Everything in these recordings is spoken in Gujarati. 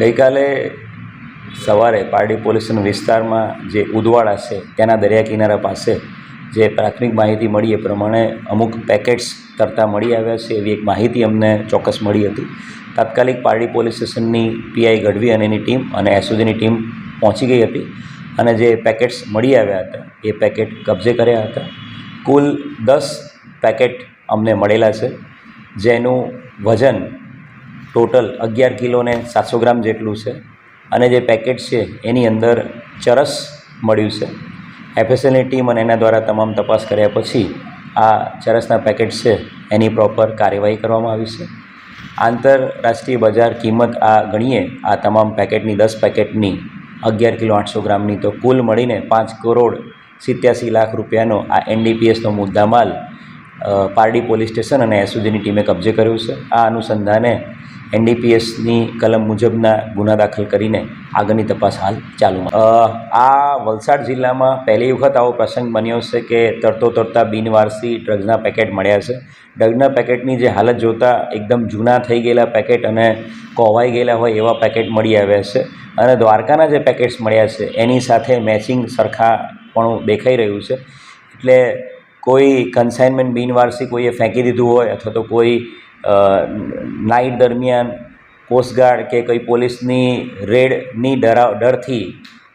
ગઈકાલે સવારે પારડી પોલીસ વિસ્તારમાં જે ઉદવાડા છે ત્યાંના દરિયા કિનારા પાસે જે પ્રાથમિક માહિતી મળી એ પ્રમાણે અમુક પેકેટ્સ તરતા મળી આવ્યા છે, એવી એક માહિતી અમને ચોક્કસ મળી હતી. તાત્કાલિક પારડી પોલીસ સ્ટેશનની પીઆઈ ગઢવી અને એની ટીમ અને એસઓજીની ટીમ પહોંચી ગઈ હતી અને જે પેકેટ્સ મળી આવ્યા હતા, એ પેકેટ કબજે કર્યા હતા. કુલ દસ પેકેટ અમને મળેલા છે, જેનું વજન ટોટલ અગિયાર કિલો ને સાતસો ગ્રામ જેટલું છે. અને જે પેકેટ છે, એની અંદર ચરસ મળ્યું છે. એફએસએલની ટીમ અને એના દ્વારા તમામ તપાસ કર્યા પછી આ ચરસના પેકેટ છે, એની પ્રોપર કાર્યવાહી કરવામાં આવી છે. આંતરરાષ્ટ્રીય બજાર કિંમત આ ગણીએ, આ તમામ પેકેટની દસ પેકેટની અગિયાર કિલો આઠસો ગ્રામની તો કુલ મળીને પાંચ કરોડ સિત્યાસી લાખ રૂપિયાનો આ એનડીપીએસનો મુદ્દામાલ પારડી પોલીસ સ્ટેશન અને એસઓજીની ટીમે કબજે કર્યું છે. આ અનુસંધાને એનડીપીએસની કલમ મુજબના ગુના દાખલ કરીને આગળની તપાસ હાલ ચાલુ આ વલસાડ જિલ્લામાં પહેલી વખત આવો પ્રસંગ બન્યો છે કે તરતો તરતા બિનવારસી ડ્રગ્સના પેકેટ મળ્યા છે. ડ્રગના પેકેટની જે હાલત જોતાં એકદમ જૂના થઈ ગયેલા પેકેટ અને કોવાઈ ગયેલા હોય એવા પેકેટ મળી આવ્યા છે અને દ્વારકાના જે પેકેટ્સ મળ્યા છે એની સાથે મેચિંગ સરખા પણ દેખાઈ રહ્યું છે. એટલે કોઈ કન્સાઇનમેન્ટ બિનવારસી કોઈએ ફેંકી દીધું હોય અથવા તો કોઈ નાઇટ દરમિયાન કોસ્ટગાર્ડ કે કોઈ પોલીસની રેડની ડરા, ડરથી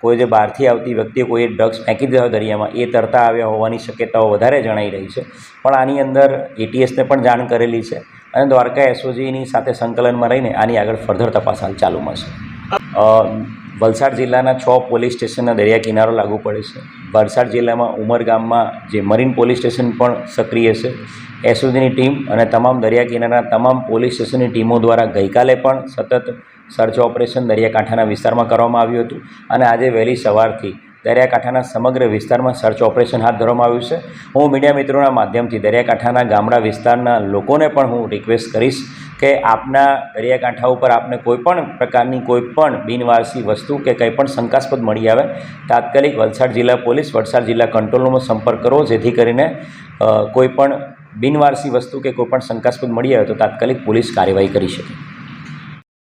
કોઈ જે બહારથી આવતી વ્યક્તિએ કોઈ ડ્રગ્સ ફેંકી દીધા હોય દરિયામાં, એ તરતા આવ્યા હોવાની શક્યતાઓ વધારે જણાઈ રહી છે. પણ આની અંદર એટીએસને પણ જાણ કરેલી છે અને દ્વારકા એસઓજીની સાથે સંકલનમાં રહીને આની આગળ ફર્ધર તપાસ હાલ ચાલુમાં છે. વલસાડ જિલ્લાના છ પોલીસ સ્ટેશનના દરિયા કિનારો લાગુ પડે છે. વલસાડ જિલ્લામાં ઉમરગામમાં જે મરીન પોલીસ સ્ટેશન પણ સક્રિય છે. એસઓજીની ટીમ અને તમામ દરિયા કિનારાના તમામ પોલીસ સ્ટેશનની ટીમો દ્વારા ગઈકાલે પણ સતત સર્ચ ઓપરેશન દરિયાકાંઠાના વિસ્તારમાં કરવામાં આવ્યું હતું અને આજે વહેલી સવારથી દરિયાકાંઠાના સમગ્ર વિસ્તારમાં સર્ચ ઓપરેશન હાથ ધરવામાં આવ્યું છે. હું મીડિયા મિત્રોના માધ્યમથી દરિયાકાંઠાના ગામડા વિસ્તારના લોકોને પણ હું રિક્વેસ્ટ કરીશ કે આપના દરિયાકાંઠા ઉપર આપને કોઈપણ પ્રકારની કોઈપણ બિનવારસી વસ્તુ કે કંઈ પણ શંકાસ્પદ મળી આવે, તાત્કાલિક વલસાડ જિલ્લા પોલીસ, વલસાડ જિલ્લા કંટ્રોલ રૂમનો સંપર્ક કરો, જેથી કરીને કોઈપણ બિનવારસી વસ્તુ કે કોઈપણ શંકાસ્પદ મળી આવે તો તાત્કાલિક પોલીસ કાર્યવાહી કરી શકે.